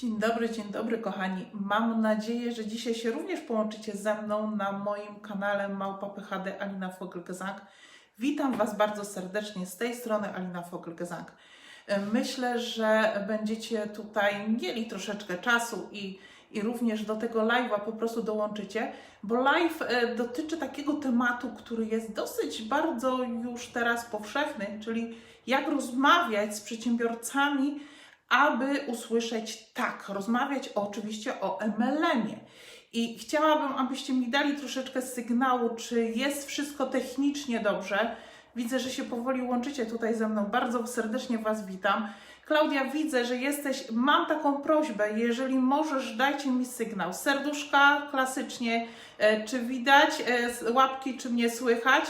Dzień dobry, dzień dobry kochani. Mam nadzieję, że dzisiaj się również połączycie ze mną na moim kanale Małpa PHD Alina Fogelgesang. Witam Was bardzo serdecznie z tej strony Alina Fogelgesang. Myślę, że będziecie tutaj mieli troszeczkę czasu i, i również do tego live'a po prostu dołączycie, bo live e, dotyczy takiego tematu, który jest dosyć bardzo już teraz powszechny, czyli jak rozmawiać z przedsiębiorcami, aby usłyszeć tak, rozmawiać oczywiście o MLM-ie. I chciałabym, abyście mi dali troszeczkę sygnału, czy jest wszystko technicznie dobrze. Widzę, że się powoli łączycie tutaj ze mną. Bardzo serdecznie Was witam. Klaudia, widzę, że jesteś. Mam taką prośbę, jeżeli możesz, dajcie mi sygnał. Serduszka klasycznie, e, czy widać, e, łapki, czy mnie słychać.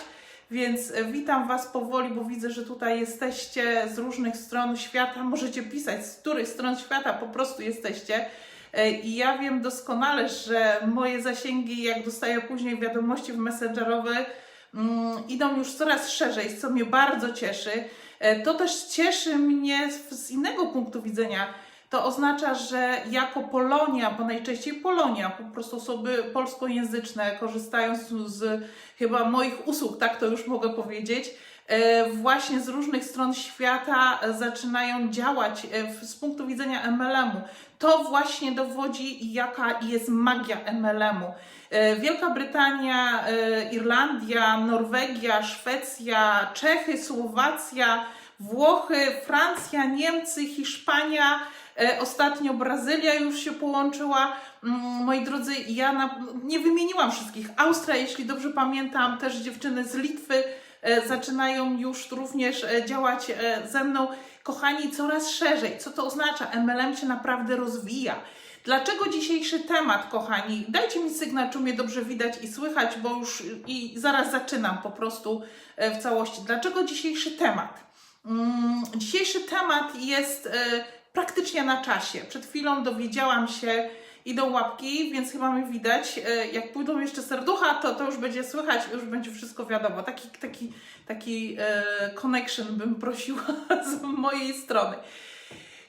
Więc e, witam Was powoli, bo widzę, że tutaj jesteście z różnych stron świata. Możecie pisać, z których stron świata po prostu jesteście. E, I ja wiem doskonale, że moje zasięgi, jak dostaję później wiadomości w messengerowe, mm, idą już coraz szerzej, co mnie bardzo cieszy. E, To też cieszy mnie z innego punktu widzenia. To oznacza, że jako Polonia, bo najczęściej Polonia, po prostu osoby polskojęzyczne korzystają z, z chyba moich usług, tak to już mogę powiedzieć, e, właśnie z różnych stron świata zaczynają działać e, z punktu widzenia MLM-u. To właśnie dowodzi, jaka jest magia MLM-u. E, Wielka Brytania, Irlandia, Norwegia, Szwecja, Czechy, Słowacja, Włochy, Francja, Niemcy, Hiszpania, ostatnio Brazylia już się połączyła. Mm, Moi drodzy, ja na, nie wymieniłam wszystkich. Austria, jeśli dobrze pamiętam, też dziewczyny z Litwy e, zaczynają już również e, działać e, ze mną. Kochani, coraz szerzej. Co to oznacza? MLM się naprawdę rozwija. Dlaczego dzisiejszy temat, kochani? Dajcie mi sygnał, czy mnie dobrze widać i słychać, bo już i zaraz zaczynam po prostu e, w całości. Dlaczego dzisiejszy temat? Mm, Dzisiejszy temat jest e, praktycznie na czasie. Przed chwilą dowiedziałam się, idą łapki, więc chyba mnie widać. E, Jak pójdą jeszcze serducha, to, to już będzie słychać, już będzie wszystko wiadomo. Taki, taki, taki e, connection bym prosiła z mojej strony.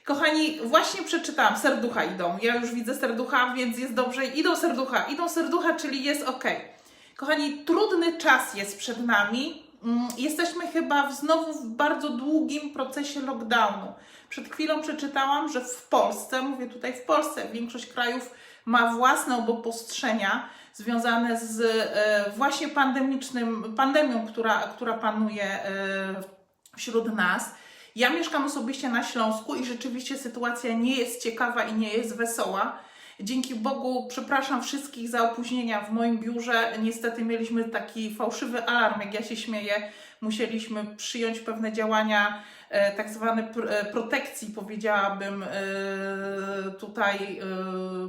Kochani, właśnie przeczytałam, serducha idą. Ja już widzę serducha, więc jest dobrze. Idą serducha, idą serducha, czyli jest ok. Kochani, trudny czas jest przed nami. Mm, Jesteśmy chyba w, znowu w bardzo długim procesie lockdownu. Przed chwilą przeczytałam, że w Polsce, mówię tutaj w Polsce, większość krajów ma własne obostrzenia związane z e, właśnie pandemicznym, pandemią, która, która panuje e, wśród nas. Ja mieszkam osobiście na Śląsku i rzeczywiście sytuacja nie jest ciekawa i nie jest wesoła. Dzięki Bogu, przepraszam wszystkich za opóźnienia w moim biurze. Niestety mieliśmy taki fałszywy alarm, jak ja się śmieję. Musieliśmy przyjąć pewne działania, e, tak zwane e, protekcji, powiedziałabym, e, tutaj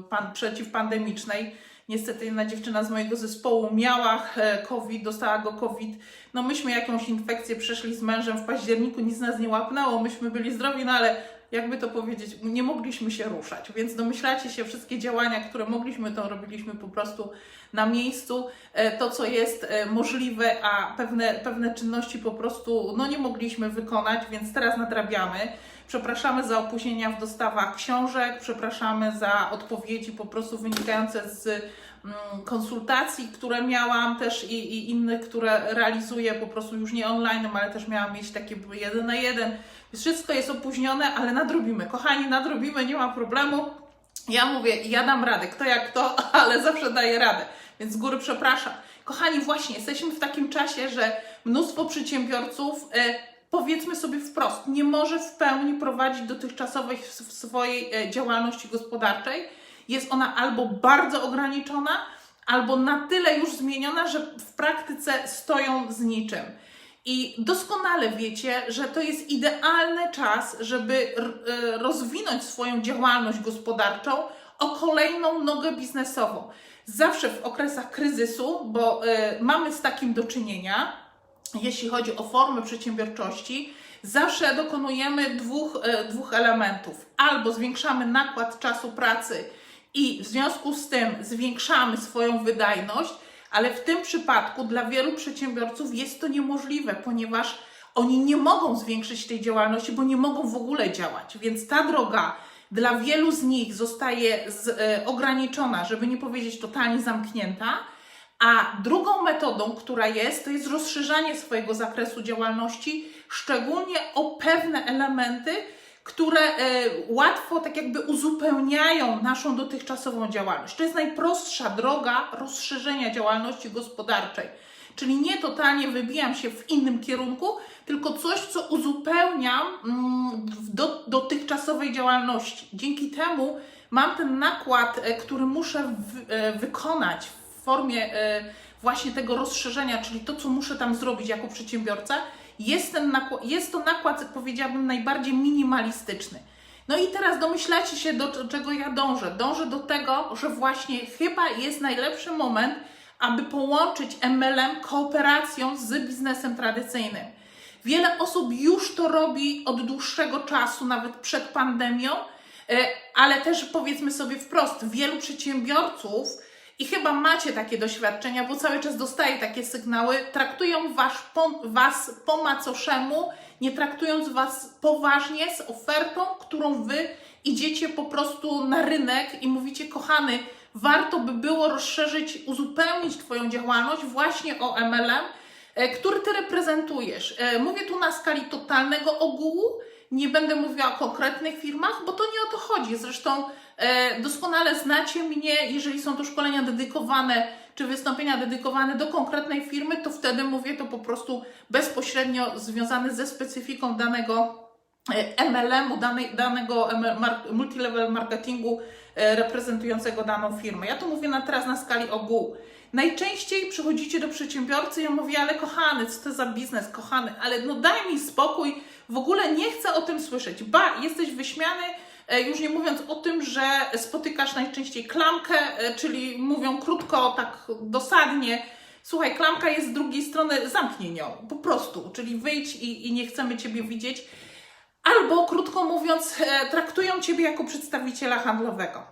pan, przeciwpandemicznej. Niestety jedna dziewczyna z mojego zespołu miała COVID, dostała go COVID. No myśmy jakąś infekcję przeszli z mężem w październiku, nic nas nie łapnęło, myśmy byli zdrowi, no ale jakby to powiedzieć, nie mogliśmy się ruszać, więc domyślacie się, wszystkie działania, które mogliśmy, to robiliśmy po prostu na miejscu. E, To, co jest e, możliwe, a pewne, pewne czynności po prostu no, nie mogliśmy wykonać, więc teraz nadrabiamy. Przepraszamy za opóźnienia w dostawach książek, przepraszamy za odpowiedzi po prostu wynikające z mm, konsultacji, które miałam też i, i innych, które realizuję po prostu już nie online, ale też miałam mieć takie jeden na jeden. Wszystko jest opóźnione, ale nadrobimy. Kochani, nadrobimy, nie ma problemu. Ja mówię, ja dam radę, kto jak kto, ale zawsze daję radę, więc z góry przepraszam. Kochani, właśnie jesteśmy w takim czasie, że mnóstwo przedsiębiorców, e, powiedzmy sobie wprost, nie może w pełni prowadzić dotychczasowej s- swojej e, działalności gospodarczej. Jest ona albo bardzo ograniczona, albo na tyle już zmieniona, że w praktyce stoją z niczym. I doskonale wiecie, że to jest idealny czas, żeby e, rozwinąć swoją działalność gospodarczą o kolejną nogę biznesową. Zawsze w okresach kryzysu, bo e, mamy z takim do czynienia, jeśli chodzi o formy przedsiębiorczości, zawsze dokonujemy dwóch, e, dwóch elementów. Albo zwiększamy nakład czasu pracy i w związku z tym zwiększamy swoją wydajność, ale w tym przypadku dla wielu przedsiębiorców jest to niemożliwe, ponieważ oni nie mogą zwiększyć tej działalności, bo nie mogą w ogóle działać. Więc ta droga dla wielu z nich zostaje z, e, ograniczona, żeby nie powiedzieć totalnie zamknięta. A drugą metodą, która jest, to jest rozszerzanie swojego zakresu działalności, szczególnie o pewne elementy, które e, łatwo tak jakby uzupełniają naszą dotychczasową działalność. To jest najprostsza droga rozszerzenia działalności gospodarczej. Czyli nie totalnie wybijam się w innym kierunku, tylko coś, co uzupełniam mm, w do, dotychczasowej działalności. Dzięki temu mam ten nakład, e, który muszę w, e, wykonać w formie właśnie tego rozszerzenia, czyli to, co muszę tam zrobić jako przedsiębiorca, jest, ten nakład, jest to nakład, powiedziałabym, najbardziej minimalistyczny. No i teraz domyślacie się, do czego ja dążę. Dążę do tego, że właśnie chyba jest najlepszy moment, aby połączyć MLM kooperacją z biznesem tradycyjnym. Wiele osób już to robi od dłuższego czasu, nawet przed pandemią, e, ale też powiedzmy sobie wprost, wielu przedsiębiorców, i chyba macie takie doświadczenia, bo cały czas dostaję takie sygnały, traktują was po, was po macoszemu, nie traktując was poważnie z ofertą, którą wy idziecie po prostu na rynek i mówicie, kochany, warto by było rozszerzyć, uzupełnić Twoją działalność właśnie o MLM, e, który Ty reprezentujesz. E, Mówię tu na skali totalnego ogółu, nie będę mówiła o konkretnych firmach, bo to nie o to chodzi. Zresztą doskonale znacie mnie, jeżeli są to szkolenia dedykowane czy wystąpienia dedykowane do konkretnej firmy, to wtedy mówię to po prostu bezpośrednio związane ze specyfiką danego e, MLM-u, danego multilevel marketingu e, reprezentującego daną firmę. Ja to mówię na, teraz na skali ogółu. Najczęściej przychodzicie do przedsiębiorcy i ja mówię, ale kochany, co to za biznes, kochany, ale no daj mi spokój, w ogóle nie chcę o tym słyszeć. Ba, jesteś wyśmiany, e, już nie mówiąc o tym, że spotykasz najczęściej klamkę, e, czyli mówią krótko, tak dosadnie, słuchaj, klamka jest z drugiej strony, zamknij ją, po prostu, czyli wyjdź i, i nie chcemy Ciebie widzieć. Albo, krótko mówiąc, e, traktują Ciebie jako przedstawiciela handlowego.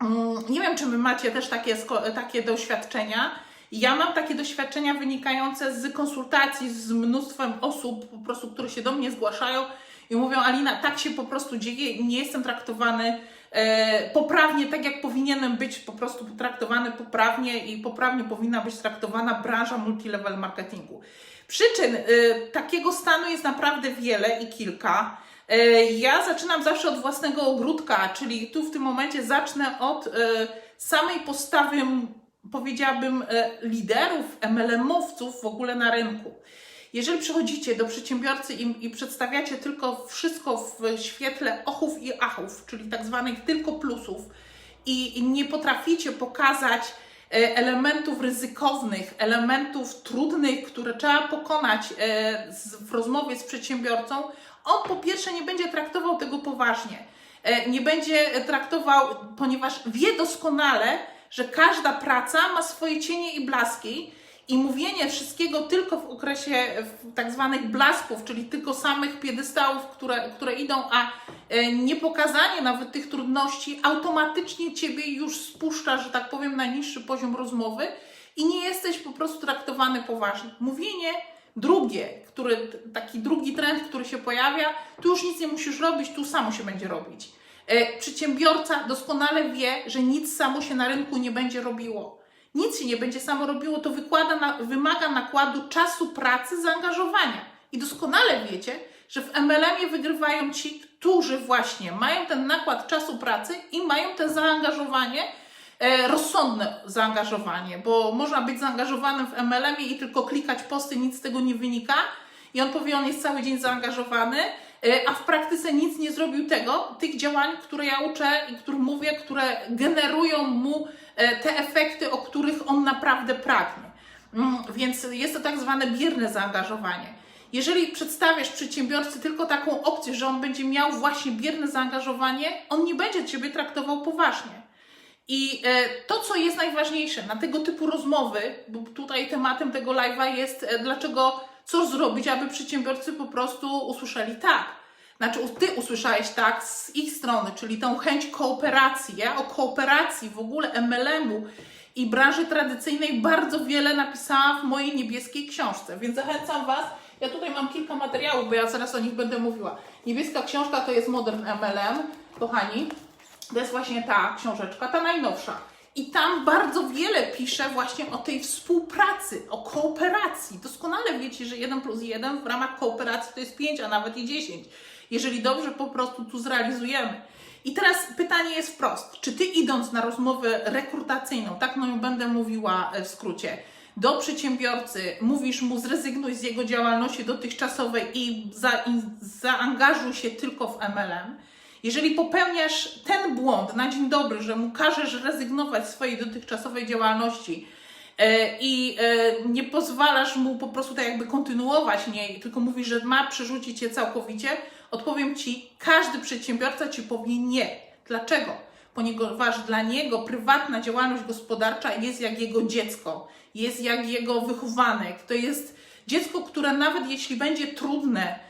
Mm, Nie wiem, czy Wy macie też takie, takie doświadczenia. Ja mam takie doświadczenia wynikające z konsultacji z mnóstwem osób, po prostu, które się do mnie zgłaszają i mówią: Alina, tak się po prostu dzieje, nie jestem traktowany e, poprawnie, tak jak powinienem być po prostu traktowany poprawnie i poprawnie powinna być traktowana branża multilevel marketingu. Przyczyn e, takiego stanu jest naprawdę wiele i kilka. E, Ja zaczynam zawsze od własnego ogródka, czyli tu w tym momencie zacznę od samej postawy, powiedziałabym, liderów, MLM-owców w ogóle na rynku. Jeżeli przychodzicie do przedsiębiorcy i, i przedstawiacie tylko wszystko w świetle ochów i achów, czyli tak zwanych tylko plusów, i, nie potraficie pokazać e, elementów ryzykownych, elementów trudnych, które trzeba pokonać e, w rozmowie z przedsiębiorcą, on po pierwsze nie będzie traktował tego poważnie. E, Nie będzie traktował, ponieważ wie doskonale, że każda praca ma swoje cienie i blaski i mówienie wszystkiego tylko w okresie tak zwanych blasków, czyli tylko samych piedestałów, które, które idą, a e, nie pokazanie nawet tych trudności automatycznie Ciebie już spuszcza, że tak powiem, na niższy poziom rozmowy i nie jesteś po prostu traktowany poważnie. Mówienie drugie, który, taki drugi trend, który się pojawia, tu już nic nie musisz robić, tu samo się będzie robić. E, Przedsiębiorca doskonale wie, że nic samo się na rynku nie będzie robiło. Nic się nie będzie samo robiło, to wykłada wymaga nakładu czasu, pracy, zaangażowania. I doskonale wiecie, że w MLM-ie wygrywają ci, którzy właśnie mają ten nakład czasu pracy i mają to zaangażowanie, e, rozsądne zaangażowanie, bo można być zaangażowanym w MLM-ie i tylko klikać posty, nic z tego nie wynika. I on powie, on jest cały dzień zaangażowany, a w praktyce nic nie zrobił tego, tych działań, które ja uczę i których mówię, które generują mu e, te efekty, o których on naprawdę pragnie. Mm, Więc jest to tak zwane bierne zaangażowanie. Jeżeli przedstawiasz przedsiębiorcy tylko taką opcję, że on będzie miał właśnie bierne zaangażowanie, on nie będzie Ciebie traktował poważnie. I e, to, co jest najważniejsze na tego typu rozmowy, bo tutaj tematem tego live'a jest, e, dlaczego, co zrobić, aby przedsiębiorcy po prostu usłyszeli tak. Znaczy, ty usłyszałeś tak z ich strony, czyli tą chęć kooperacji. Ja o kooperacji w ogóle MLM-u i branży tradycyjnej bardzo wiele napisałam w mojej niebieskiej książce, więc zachęcam Was. Ja tutaj mam kilka materiałów, bo ja zaraz o nich będę mówiła. Niebieska książka to jest Modern MLM. kochani, to jest właśnie ta książeczka, ta najnowsza. I tam bardzo wiele pisze właśnie o tej współpracy, o kooperacji. Doskonale wiecie, że 1 plus 1 w ramach kooperacji to jest 5, a nawet i 10. Jeżeli dobrze po prostu tu zrealizujemy. I teraz pytanie jest wprost. Czy ty idąc na rozmowę rekrutacyjną, tak no będę mówiła w skrócie, do przedsiębiorcy, mówisz mu zrezygnuj z jego działalności dotychczasowej i, za, i zaangażuj się tylko w MLM, jeżeli popełniasz ten błąd na dzień dobry, że mu każesz rezygnować z swojej dotychczasowej działalności e, i e, nie pozwalasz mu po prostu tak jakby kontynuować nie, tylko mówisz, że ma przerzucić je całkowicie, odpowiem Ci, każdy przedsiębiorca Ci powie nie. Dlaczego? Ponieważ dla niego prywatna działalność gospodarcza jest jak jego dziecko, jest jak jego wychowanek. To jest dziecko, które nawet jeśli będzie trudne,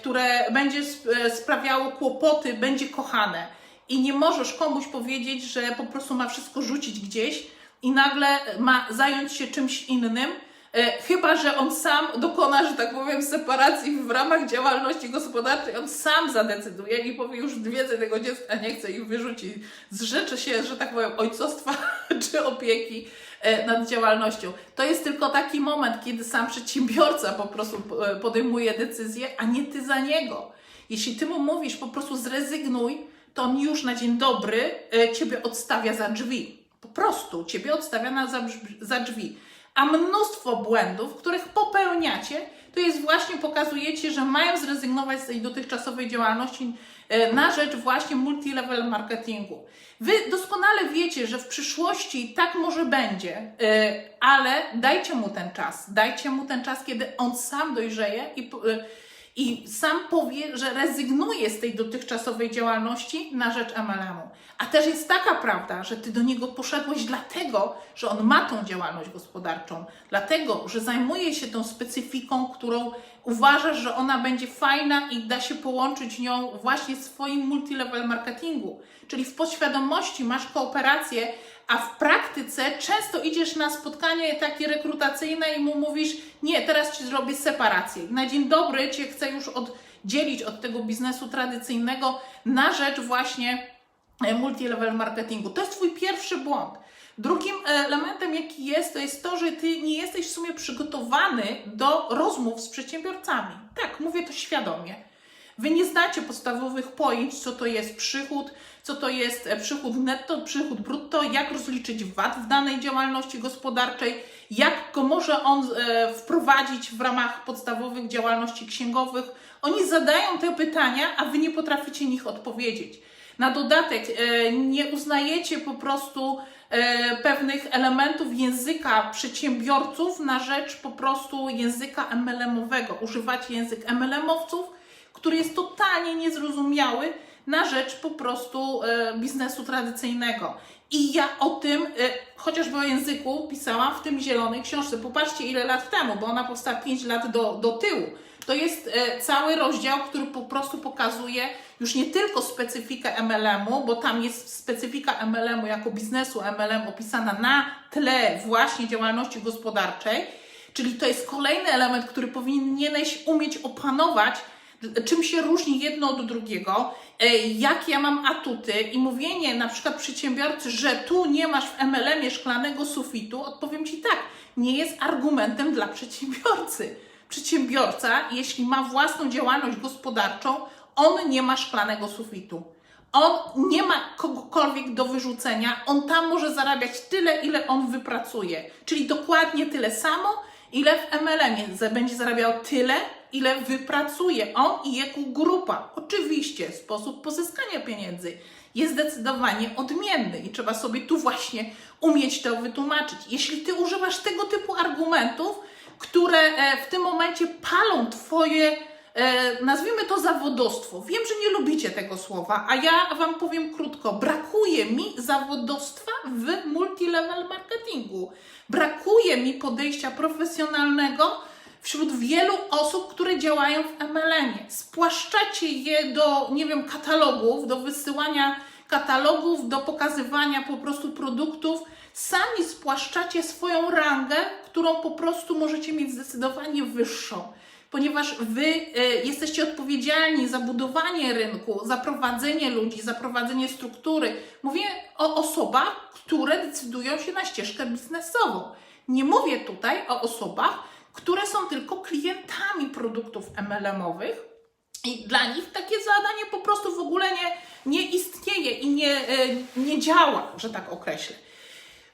które będzie e, sprawiało kłopoty, będzie kochane. I nie możesz komuś powiedzieć, że po prostu ma wszystko rzucić gdzieś i nagle ma zająć się czymś innym, e, chyba że on sam dokona, że tak powiem, separacji w ramach działalności gospodarczej. On sam zadecyduje i powie już więcej tego dziecka nie chce i wyrzuci. Zrzeczy się, że tak powiem, ojcostwa czy opieki e, nad działalnością. To jest tylko taki moment, kiedy sam przedsiębiorca po prostu e, podejmuje decyzję, a nie ty za niego. Jeśli ty mu mówisz po prostu zrezygnuj, to on już na dzień dobry e, ciebie odstawia za drzwi. Po prostu ciebie odstawia na za, za drzwi. A mnóstwo błędów, których popełniacie, to jest właśnie pokazujecie, że mają zrezygnować z tej dotychczasowej działalności e, na rzecz właśnie multilevel marketingu. Wy doskonale wiecie, że w przyszłości tak może będzie, e, ale dajcie mu ten czas. Dajcie mu ten czas, kiedy on sam dojrzeje i, e, i sam powie, że rezygnuje z tej dotychczasowej działalności na rzecz MLM-u. A też jest taka prawda, że ty do niego poszedłeś dlatego, że on ma tą działalność gospodarczą, dlatego, że zajmuje się tą specyfiką, którą uważasz, że ona będzie fajna i da się połączyć nią właśnie w swoim multilevel marketingu. Czyli w podświadomości masz kooperację, a w praktyce często idziesz na spotkanie takie rekrutacyjne i mu mówisz, nie, teraz ci zrobię separację. Na dzień dobry cię chcę już oddzielić od tego biznesu tradycyjnego na rzecz właśnie e, multilevel marketingu. To jest Twój pierwszy błąd. Drugim elementem, jaki jest, to jest to, że Ty nie jesteś w sumie przygotowany do rozmów z przedsiębiorcami. Tak, mówię to świadomie. Wy nie znacie podstawowych pojęć, co to jest przychód, co to jest e, przychód netto, przychód brutto, jak rozliczyć VAT w danej działalności gospodarczej, jak go może on e, wprowadzić w ramach podstawowych działalności księgowych. Oni zadają te pytania, a wy nie potraficie nich odpowiedzieć. Na dodatek e, nie uznajecie po prostu pewnych elementów języka przedsiębiorców na rzecz po prostu języka MLM-owego. Używacie język MLM-owców, który jest totalnie niezrozumiały na rzecz po prostu e, biznesu tradycyjnego. I ja o tym, e, chociażby o języku, pisałam w tym zielonej książce. Popatrzcie, ile lat temu, bo ona powstała 5 lat do, do tyłu. To jest e, cały rozdział, który po prostu pokazuje już nie tylko specyfikę MLM-u, bo tam jest specyfika MLM-u jako biznesu MLM opisana na tle właśnie działalności gospodarczej, czyli to jest kolejny element, który powinieneś umieć opanować, czym się różni jedno od drugiego, e, jakie ja mam atuty i mówienie na przykład przedsiębiorcy, że tu nie masz w MLM-ie szklanego sufitu, odpowiem Ci tak, nie jest argumentem dla przedsiębiorcy. Przedsiębiorca, jeśli ma własną działalność gospodarczą, on nie ma szklanego sufitu. On nie ma kogokolwiek do wyrzucenia, on tam może zarabiać tyle, ile on wypracuje, czyli dokładnie tyle samo, ile w MLM-ie będzie zarabiał tyle, ile wypracuje on i jego grupa. Oczywiście sposób pozyskania pieniędzy jest zdecydowanie odmienny i trzeba sobie tu właśnie umieć to wytłumaczyć. Jeśli ty używasz tego typu argumentów, które e, w tym momencie palą twoje e, nazwijmy to zawodostwo. Wiem, że nie lubicie tego słowa, a ja Wam powiem krótko. Brakuje mi zawodostwa w multilevel marketingu. Brakuje mi podejścia profesjonalnego wśród wielu osób, które działają w MLM-ie. Spłaszczacie je do, nie wiem, katalogów, do wysyłania katalogów, do pokazywania po prostu produktów. Sami spłaszczacie swoją rangę, którą po prostu możecie mieć zdecydowanie wyższą. ponieważ Wy e, jesteście odpowiedzialni za budowanie rynku, za prowadzenie ludzi, za prowadzenie struktury. Mówię o osobach, które decydują się na ścieżkę biznesową. Nie mówię tutaj o osobach, które są tylko klientami produktów MLM-owych i dla nich takie zadanie po prostu w ogóle nie, nie istnieje i nie, e, nie działa, że tak określę.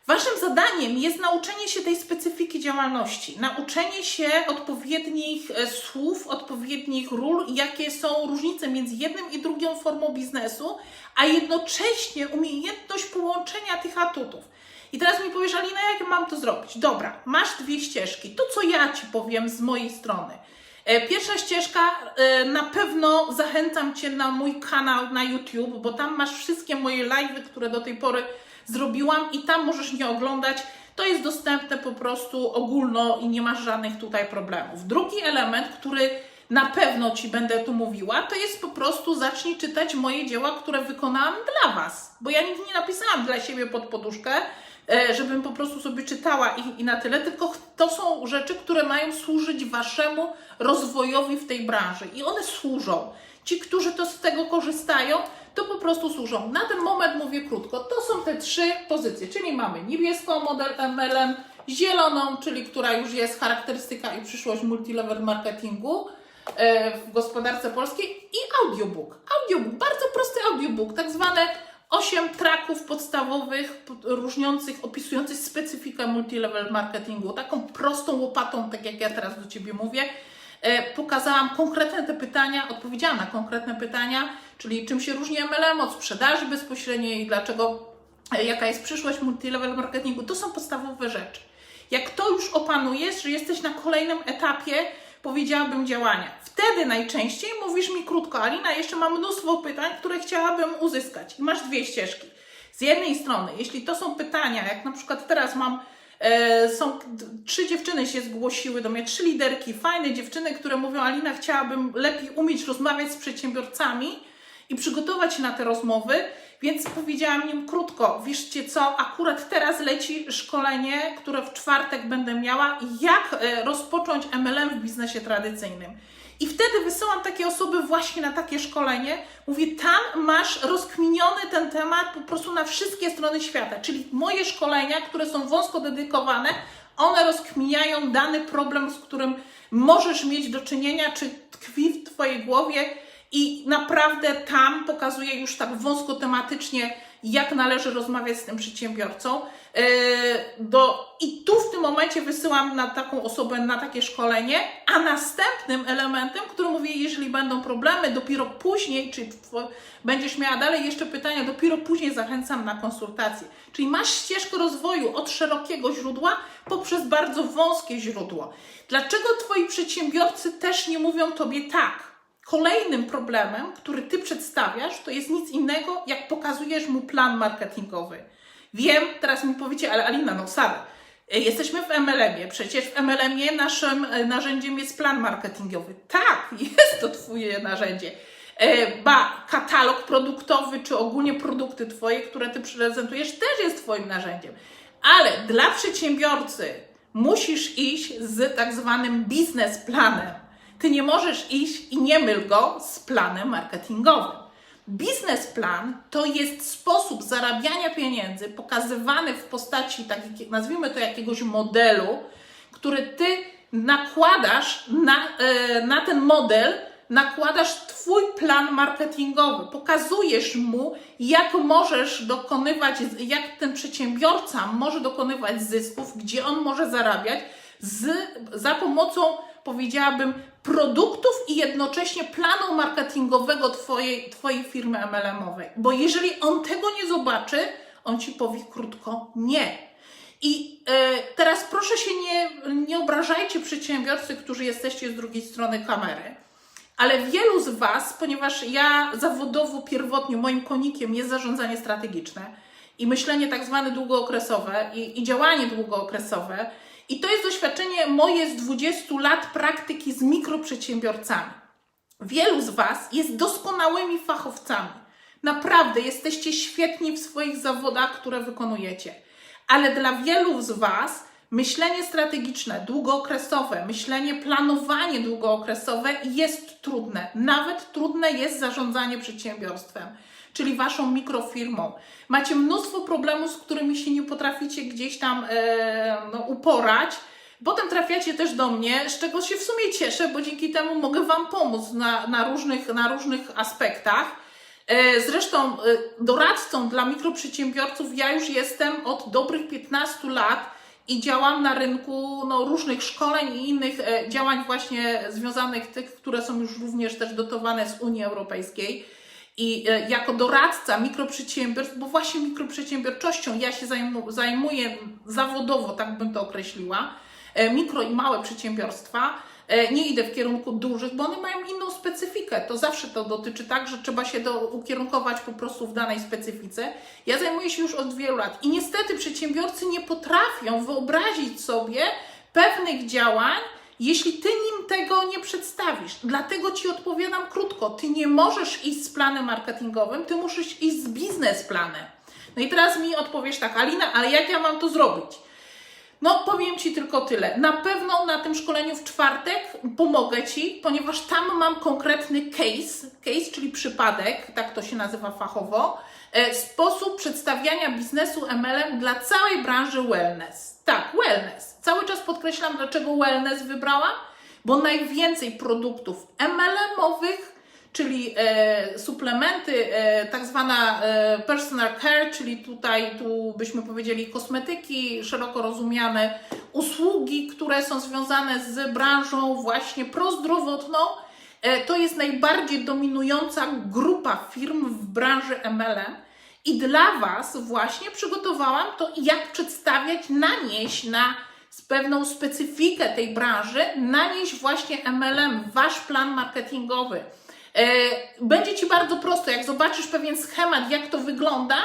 Waszym zadaniem jest nauczenie się tej specyfiki działalności, nauczenie się odpowiednich e, słów, odpowiednich ról, jakie są różnice między jednym i drugą formą biznesu, a jednocześnie umiejętność połączenia tych atutów. I teraz mi powiesz, Alina, jak mam to zrobić? Dobra, masz dwie ścieżki. To, co ja Ci powiem z mojej strony. E, Pierwsza ścieżka, e, na pewno zachęcam Cię na mój kanał na YouTube, bo tam masz wszystkie moje live'y, które do tej pory zrobiłam i tam możesz mnie oglądać. To jest dostępne po prostu ogólno i nie masz żadnych tutaj problemów. Drugi element, który na pewno Ci będę tu mówiła, to jest po prostu zacznij czytać moje dzieła, które wykonałam dla Was. Bo ja nigdy nie napisałam dla siebie pod poduszkę, żebym po prostu sobie czytała i, i na tyle, tylko to są rzeczy, które mają służyć Waszemu rozwojowi w tej branży. I one służą. Ci, którzy to z tego korzystają, to po prostu służą. Na ten moment mówię krótko. To są te trzy pozycje, czyli mamy niebieską model MLM, zieloną, czyli która już jest charakterystyka i przyszłość multilevel marketingu e, w gospodarce polskiej i audiobook. Audiobook, bardzo prosty audiobook, tak zwane 8 traków podstawowych, różniących, opisujących specyfikę multilevel marketingu, taką prostą łopatą, tak jak ja teraz do Ciebie mówię. E, Pokazałam konkretne te pytania, odpowiedziałam na konkretne pytania, czyli czym się różni MLM od sprzedaży bezpośredniej i dlaczego, e, jaka jest przyszłość multilevel marketingu. To są podstawowe rzeczy. Jak to już opanujesz, że jesteś na kolejnym etapie, powiedziałabym, działania. Wtedy najczęściej mówisz mi krótko, Alina, jeszcze mam mnóstwo pytań, które chciałabym uzyskać. I masz dwie ścieżki. Z jednej strony, jeśli to są pytania, jak na przykład teraz mam, e, są trzy dziewczyny się zgłosiły do mnie, trzy liderki, fajne dziewczyny, które mówią, Alina, chciałabym lepiej umieć rozmawiać z przedsiębiorcami i przygotować się na te rozmowy, więc powiedziałam im krótko, wieszcie co, akurat teraz leci szkolenie, które w czwartek będę miała, jak e, rozpocząć MLM w biznesie tradycyjnym. I wtedy wysyłam takie osoby właśnie na takie szkolenie. Mówię, tam masz rozkminiony ten temat po prostu na wszystkie strony świata. Czyli moje szkolenia, które są wąsko dedykowane, one rozkminiają dany problem, z którym możesz mieć do czynienia, czy tkwi w Twojej głowie i naprawdę tam pokazuję już tak wąsko tematycznie, jak należy rozmawiać z tym przedsiębiorcą. Yy, Do, I tu w tym momencie wysyłam na taką osobę na takie szkolenie, a następnym elementem, który mówię, jeżeli będą problemy, dopiero później, czy będziesz miała dalej jeszcze pytania, dopiero później zachęcam na konsultację. Czyli masz ścieżkę rozwoju od szerokiego źródła poprzez bardzo wąskie źródło. Dlaczego twoi przedsiębiorcy też nie mówią tobie tak? Kolejnym problemem, który ty przedstawiasz, to jest nic innego, jak pokazujesz mu plan marketingowy. Wiem, teraz mi powiecie, ale Alina, no sorry, e, jesteśmy w MLM-ie, przecież w MLM-ie naszym e, narzędziem jest plan marketingowy. Tak, jest to twoje narzędzie. E, Ba, katalog produktowy, czy ogólnie produkty twoje, które ty prezentujesz, też jest twoim narzędziem. Ale dla przedsiębiorcy musisz iść z tak zwanym biznesplanem. Ty nie możesz iść i nie myl go z planem marketingowym. Biznesplan to jest sposób zarabiania pieniędzy pokazywany w postaci, tak, nazwijmy to jakiegoś modelu, który ty nakładasz na, e, na ten model, nakładasz Twój plan marketingowy, pokazujesz mu, jak możesz dokonywać, jak ten przedsiębiorca może dokonywać zysków, gdzie on może zarabiać z, za pomocą, powiedziałabym, produktów i jednocześnie planu marketingowego twojej, twojej firmy MLM-owej. Bo jeżeli on tego nie zobaczy, on ci powie krótko nie. I e, teraz proszę się nie, nie obrażajcie przedsiębiorcy, którzy jesteście z drugiej strony kamery. Ale wielu z Was, ponieważ ja zawodowo pierwotnie moim konikiem jest zarządzanie strategiczne i myślenie tak zwane długookresowe i, i działanie długookresowe, i to jest doświadczenie moje z 20 lat praktyki z mikroprzedsiębiorcami. Wielu z Was jest doskonałymi fachowcami. Naprawdę jesteście świetni w swoich zawodach, które wykonujecie. Ale dla wielu z Was Myślenie strategiczne, długookresowe, myślenie, planowanie długookresowe jest trudne. Nawet trudne jest zarządzanie przedsiębiorstwem, czyli waszą mikrofirmą. Macie mnóstwo problemów, z którymi się nie potraficie gdzieś tam e, no, uporać. Potem trafiacie też do mnie, z czego się w sumie cieszę, bo dzięki temu mogę Wam pomóc na, na, różnych, na różnych aspektach. E, Zresztą e, doradcą dla mikroprzedsiębiorców ja już jestem od dobrych 15 lat i działam na rynku no, różnych szkoleń i innych e, działań właśnie związanych tych, które są już również też dotowane z Unii Europejskiej. I e, jako doradca mikroprzedsiębiorstw, bo właśnie mikroprzedsiębiorczością ja się zajmu, zajmuję zawodowo, tak bym to określiła, e, mikro i małe przedsiębiorstwa, e, nie idę w kierunku dużych, bo one mają inną specyfikę. To zawsze to dotyczy tak, że trzeba się do, ukierunkować po prostu w danej specyfice. Ja zajmuję się już od wielu lat i niestety przedsiębiorcy nie potrafią wyobrazić sobie pewnych działań, jeśli ty nim tego nie przedstawisz. Dlatego ci odpowiadam krótko. Ty nie możesz iść z planem marketingowym, ty musisz iść z biznesplanem. No i teraz mi odpowiesz tak, Alina, ale jak ja mam to zrobić? No, powiem Ci tylko tyle. Na pewno na tym szkoleniu w czwartek pomogę Ci, ponieważ tam mam konkretny case, case, czyli przypadek, tak to się nazywa fachowo, sposób przedstawiania biznesu MLM dla całej branży wellness. Tak, wellness. Cały czas podkreślam, dlaczego wellness wybrałam, bo najwięcej produktów MLM-owych czyli e, suplementy, e, tak zwana e, personal care, czyli tutaj tu byśmy powiedzieli kosmetyki, szeroko rozumiane usługi, które są związane z branżą właśnie prozdrowotną. E, to jest najbardziej dominująca grupa firm w branży MLM. I dla Was właśnie przygotowałam to, jak przedstawiać, nanieść na z pewną specyfikę tej branży, nanieść właśnie MLM, Wasz plan marketingowy. E, Będzie Ci bardzo prosto, jak zobaczysz pewien schemat, jak to wygląda,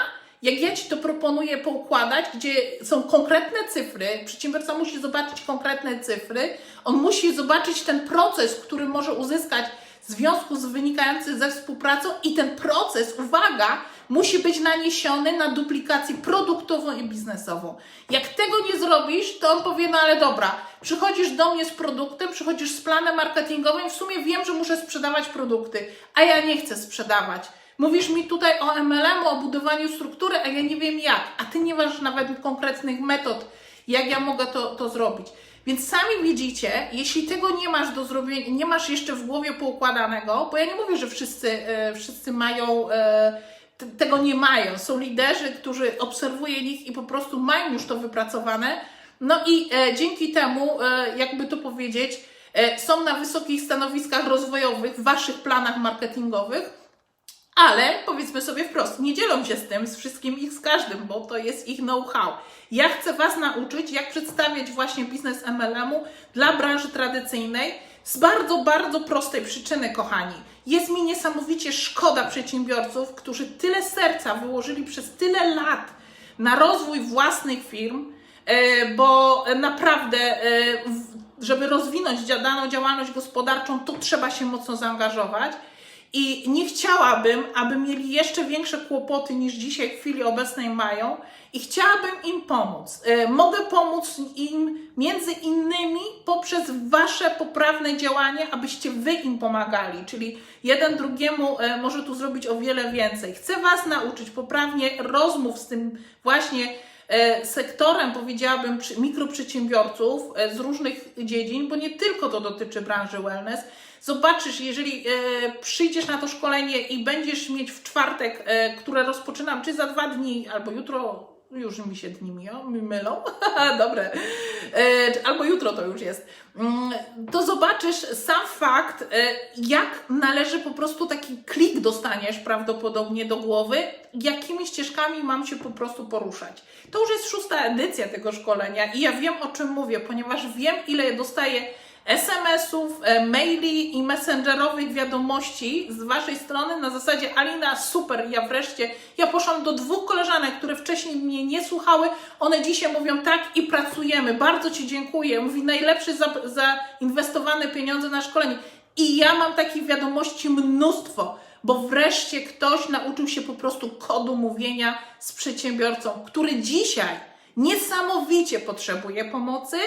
jak ja Ci to proponuję poukładać, gdzie są konkretne cyfry, przedsiębiorca musi zobaczyć konkretne cyfry, on musi zobaczyć ten proces, który może uzyskać w związku z wynikający ze współpracą i ten proces, uwaga, musi być naniesiony na duplikację produktową i biznesową. Jak tego nie zrobisz, to on powie, no ale dobra, przychodzisz do mnie z produktem, przychodzisz z planem marketingowym, w sumie wiem, że muszę sprzedawać produkty, a ja nie chcę sprzedawać. Mówisz mi tutaj o MLM, o budowaniu struktury, a ja nie wiem jak, a ty nie masz nawet konkretnych metod, jak ja mogę to, to zrobić. Więc sami widzicie, jeśli tego nie masz do zrobienia, nie masz jeszcze w głowie poukładanego, bo ja nie mówię, że wszyscy, e, wszyscy mają, e, tego nie mają. Są liderzy, którzy obserwuję ich i po prostu mają już to wypracowane. No i e, dzięki temu, e, jakby to powiedzieć, e, są na wysokich stanowiskach rozwojowych w waszych planach marketingowych. Ale powiedzmy sobie wprost, nie dzielą się z tym, z wszystkim ich z każdym, bo to jest ich know-how. Ja chcę Was nauczyć, jak przedstawiać właśnie biznes MLM-u dla branży tradycyjnej z bardzo, bardzo prostej przyczyny, kochani. Jest mi niesamowicie szkoda przedsiębiorców, którzy tyle serca wyłożyli przez tyle lat na rozwój własnych firm, e, bo naprawdę, e, żeby rozwinąć daną działalność gospodarczą, to trzeba się mocno zaangażować. I nie chciałabym, aby mieli jeszcze większe kłopoty niż dzisiaj w chwili obecnej mają i chciałabym im pomóc. E, Mogę pomóc im między innymi poprzez Wasze poprawne działanie, abyście Wy im pomagali, czyli jeden drugiemu e, może tu zrobić o wiele więcej. Chcę Was nauczyć poprawnie rozmów z tym właśnie e, sektorem, powiedziałabym, mikroprzedsiębiorców z różnych dziedzin, bo nie tylko to dotyczy branży wellness. Zobaczysz, jeżeli e, przyjdziesz na to szkolenie i będziesz mieć w czwartek, e, które rozpoczynam, czy za dwa dni, albo jutro, już mi się dni mylą, dobre, e, albo jutro to już jest, Mm, to zobaczysz sam fakt, jak należy po prostu taki klik dostaniesz prawdopodobnie do głowy, jakimi ścieżkami mam się po prostu poruszać. To już jest szósta edycja tego szkolenia i ja wiem o czym mówię, ponieważ wiem ile dostaję SMS-ów, e, maili i messengerowych wiadomości z Waszej strony na zasadzie Alina, super, ja wreszcie, ja poszłam do dwóch koleżanek, które wcześniej mnie nie słuchały, one dzisiaj mówią tak i pracujemy, bardzo Ci dziękuję, mówi najlepsze za, zainwestowane pieniądze na szkolenie. I ja mam takich wiadomości mnóstwo, bo wreszcie ktoś nauczył się po prostu kodu mówienia z przedsiębiorcą, który dzisiaj niesamowicie potrzebuje pomocy.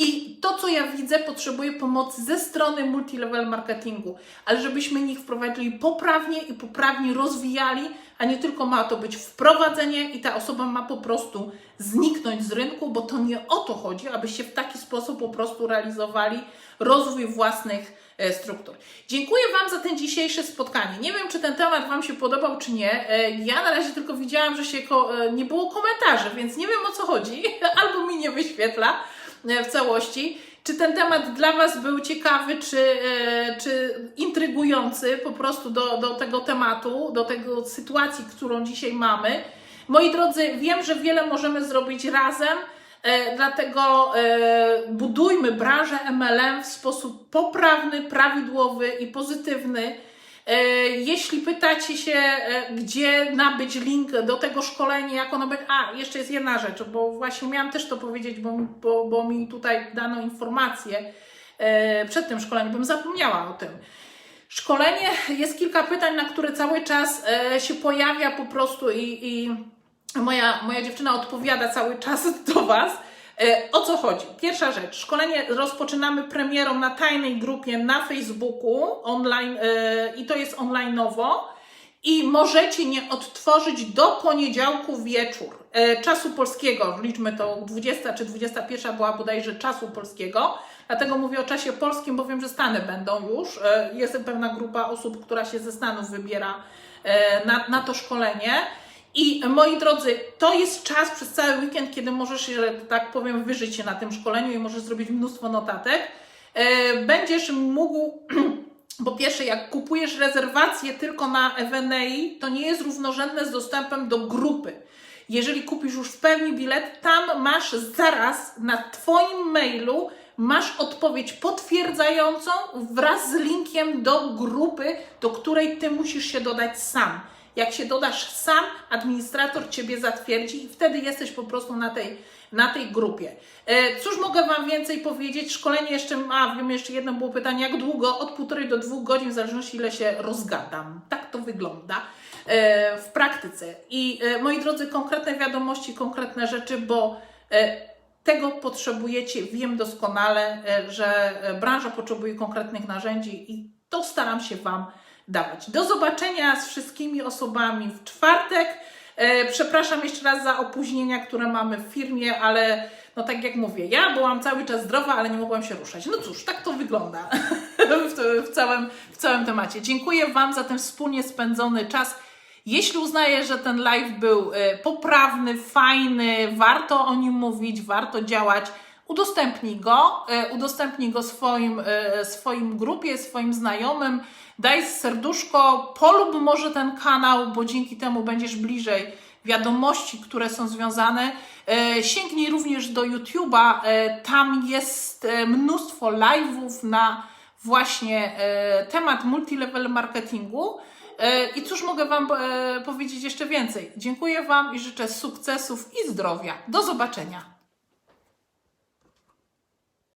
I to, co ja widzę, potrzebuje pomocy ze strony multilevel marketingu, ale żebyśmy ich wprowadzili poprawnie i poprawnie rozwijali, a nie tylko ma to być wprowadzenie i ta osoba ma po prostu zniknąć z rynku, bo to nie o to chodzi, abyście w taki sposób po prostu realizowali rozwój własnych e, struktur. Dziękuję Wam za ten dzisiejsze spotkanie. Nie wiem, czy ten temat Wam się podobał, czy nie. E, Ja na razie tylko widziałam, że się e, nie było komentarzy, więc nie wiem o co chodzi, albo mi nie wyświetla w całości. Czy ten temat dla Was był ciekawy, czy, e, czy intrygujący po prostu do, do tego tematu, do tego sytuacji, którą dzisiaj mamy? Moi drodzy, wiem, że wiele możemy zrobić razem, e, dlatego e, budujmy branżę MLM w sposób poprawny, prawidłowy i pozytywny. E, Jeśli pytacie się, e, gdzie nabyć link do tego szkolenia, jak ono będzie. A, jeszcze jest jedna rzecz, bo właśnie miałam też to powiedzieć, bo, bo, bo mi tutaj dano informację e, przed tym szkoleniem, bym zapomniała o tym. Szkolenie jest kilka pytań, na które cały czas się pojawia po prostu i, i moja, moja dziewczyna odpowiada cały czas do Was. E, O co chodzi? Pierwsza rzecz. Szkolenie rozpoczynamy premierą na tajnej grupie na Facebooku online e, i to jest online'owo. I możecie nie odtworzyć do poniedziałku wieczór e, czasu polskiego. Liczmy to 20 czy 21 była bodajże czasu polskiego. Dlatego mówię o czasie polskim, bo wiem, że Stany będą już. Jest pewna grupa osób, która się ze Stanów wybiera na, na to szkolenie. I moi drodzy, to jest czas przez cały weekend, kiedy możesz, że tak powiem, wyżyć się na tym szkoleniu i możesz zrobić mnóstwo notatek. E, Będziesz mógł, po pierwsze, jak kupujesz rezerwację tylko na Evenei, to nie jest równorzędne z dostępem do grupy. Jeżeli kupisz już w pełni bilet, tam masz zaraz na Twoim mailu masz odpowiedź potwierdzającą wraz z linkiem do grupy, do której Ty musisz się dodać sam. Jak się dodasz sam, administrator Ciebie zatwierdzi i wtedy jesteś po prostu na tej, na tej grupie. E, Cóż mogę Wam więcej powiedzieć? Szkolenie jeszcze, a wiem, jeszcze jedno było pytanie, jak długo? Od półtorej do dwóch godzin, w zależności ile się rozgadam. Tak to wygląda e, w praktyce. I e, moi drodzy, konkretne wiadomości, konkretne rzeczy, bo tego potrzebujecie, wiem doskonale, że branża potrzebuje konkretnych narzędzi i to staram się Wam dawać. Do zobaczenia z wszystkimi osobami w czwartek. E, Przepraszam jeszcze raz za opóźnienia, które mamy w firmie, ale no tak jak mówię, ja byłam cały czas zdrowa, ale nie mogłam się ruszać. No cóż, tak to wygląda w, całym, w całym temacie. Dziękuję Wam za ten wspólnie spędzony czas. Jeśli uznaję, że ten live był e, poprawny, fajny, warto o nim mówić, warto działać, udostępnij go, e, udostępnij go swoim, e, swoim grupie, swoim znajomym, daj serduszko, polub może ten kanał, bo dzięki temu będziesz bliżej wiadomości, które są związane. E, Sięgnij również do YouTube'a, tam jest mnóstwo live'ów na właśnie temat multilevel marketingu. I cóż mogę Wam powiedzieć jeszcze więcej? Dziękuję Wam i życzę sukcesów i zdrowia. Do zobaczenia.